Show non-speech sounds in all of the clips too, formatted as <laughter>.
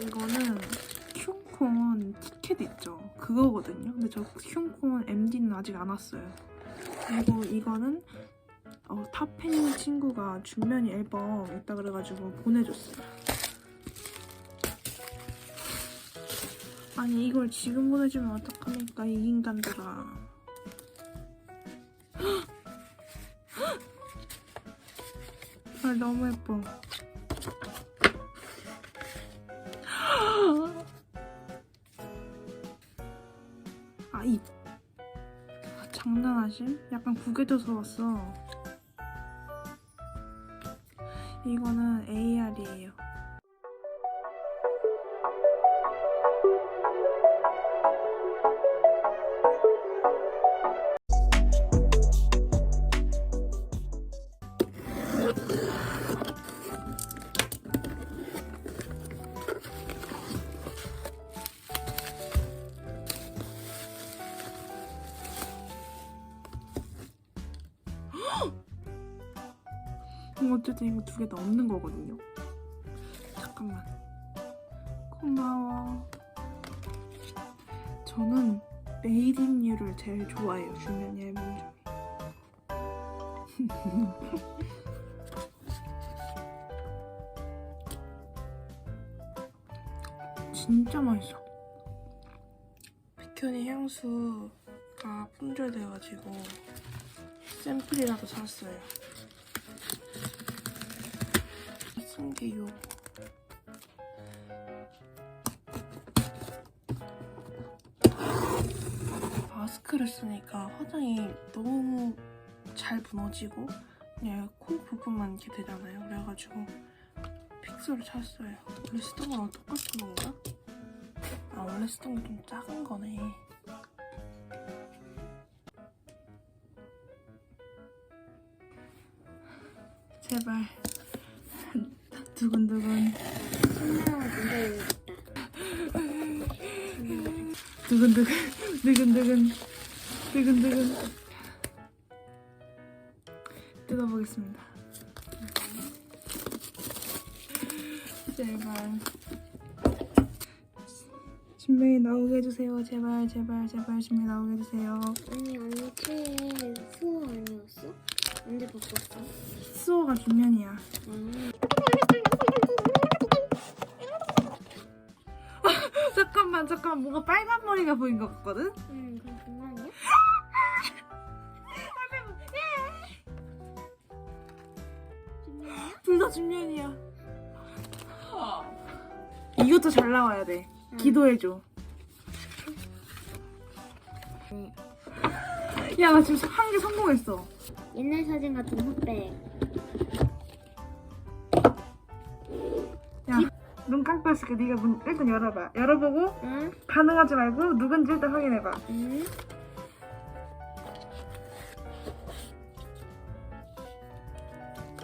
이거는 흉콘 티켓 있죠? 그거거든요. 근데 저 흉콘 MD는 아직 안 왔어요. 그리고 이거는 어, 탑팬 친구가 준면이 앨범 있다 그래가지고 보내줬어요. 아니 이걸 지금 보내주면 어떡합니까 이 인간들아. <gasps> 아 너무 예뻐. 아, 이 아, 장난하심? 약간 구겨져서 왔어. 이거는 AR이에요. 그럼 어쨌든 이거 두 개 다 없는 거거든요. 잠깐만. 고마워. 저는 메이드 인 유를 제일 좋아해요. 주면 앨범 중에. 진짜 맛있어. 백현이 향수가 품절돼가지고 샘플이라도 샀어요. 쓴게 요거. 마스크를 쓰니까 화장이 너무 잘 무너지고 그냥 코 부분만 이렇게 되잖아요. 그래가지고 픽스를 샀어요. 원래 쓰던 거랑 똑같은 건가? 아 원래 쓰던 게 좀 작은 거네. 제발. 두근두근. 두근두근. 두근두근. 두근두근. 뜯어보겠습니다. 제발. 신명이 나오게 해주세요. 제발 제발 제발. 신명이 나오게 해주세요. 아니 언니 최애 수호가 준면이야. 아 잠깐만 잠깐만 뭔가 빨간 머리가 보인 것 같거든? 응, 그럼 장난이야? 준비야? <laughs> 둘다 준면이야. 이것도 잘 나와야 돼. 기도해줘. 야, 나 지금 한 개 성공했어. 옛날 사진 같은 흑백. 눈 감고 있을게. 네가 문 일단 열어봐. 열어보고 응? 반응하지 말고 누군지 일단 확인해봐. 응?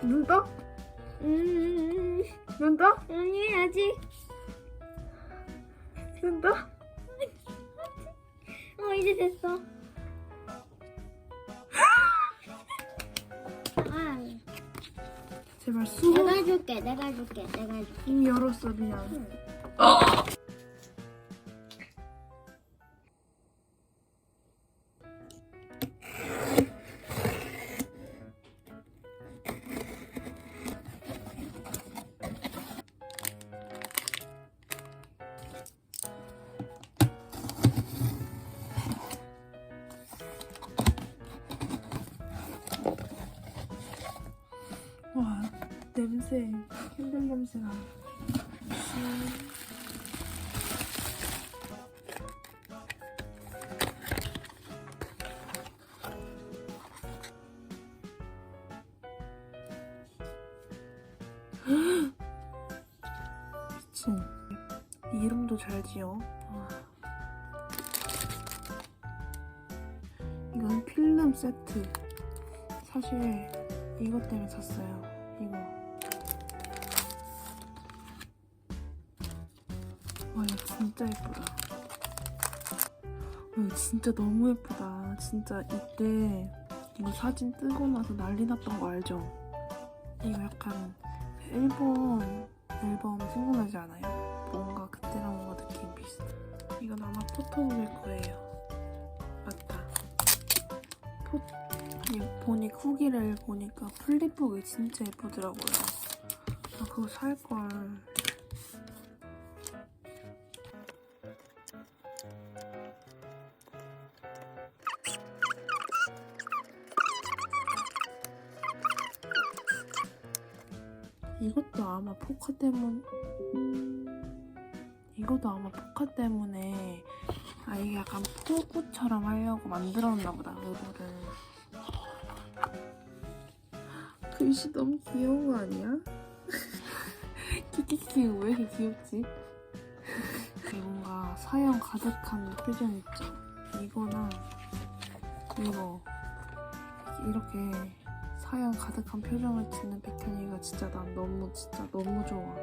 눈 떠? 음, 눈 떠? 아니 아직. 눈 떠? 어 이제 됐어. 제발 수호. 내가 해줄게, 내가 해줄게, 내가 해줄게. 이미 열었어, 미안. 와, 냄새가. <gasps> 미친. 이름도 잘 지어. 와. 이건 필름 세트. 사실 이것 때문에 샀어요. 이거. 와 이거 진짜 예쁘다. 와, 이거 진짜 너무 예쁘다. 진짜 이때 이거 사진 뜨고 나서 난리 났던 거 알죠? 이거 약간 일본 앨범 생각나지 않아요? 뭔가 그때랑 뭔가 느낌 비슷해. 이건 아마 포토북일 거예요. 맞다. 포, 이 보니 후기를 보니까 플립북이 진짜 예쁘더라고요. 아, 그거 살걸. 이것도 아마 포카 때문 이것도 아마 포카 때문에 아 이게 약간 포구처럼 하려고 만들었나 보다 의도를 글씨 너무 귀여운 거 아니야? <laughs> 키키키 왜 이렇게 귀엽지? 뭔가 사연 가득한 표정 있죠? 이거랑 이거 이렇게 사연 가득한 표정을 짓는 백현이가 진짜 난 너무 진짜 너무 좋아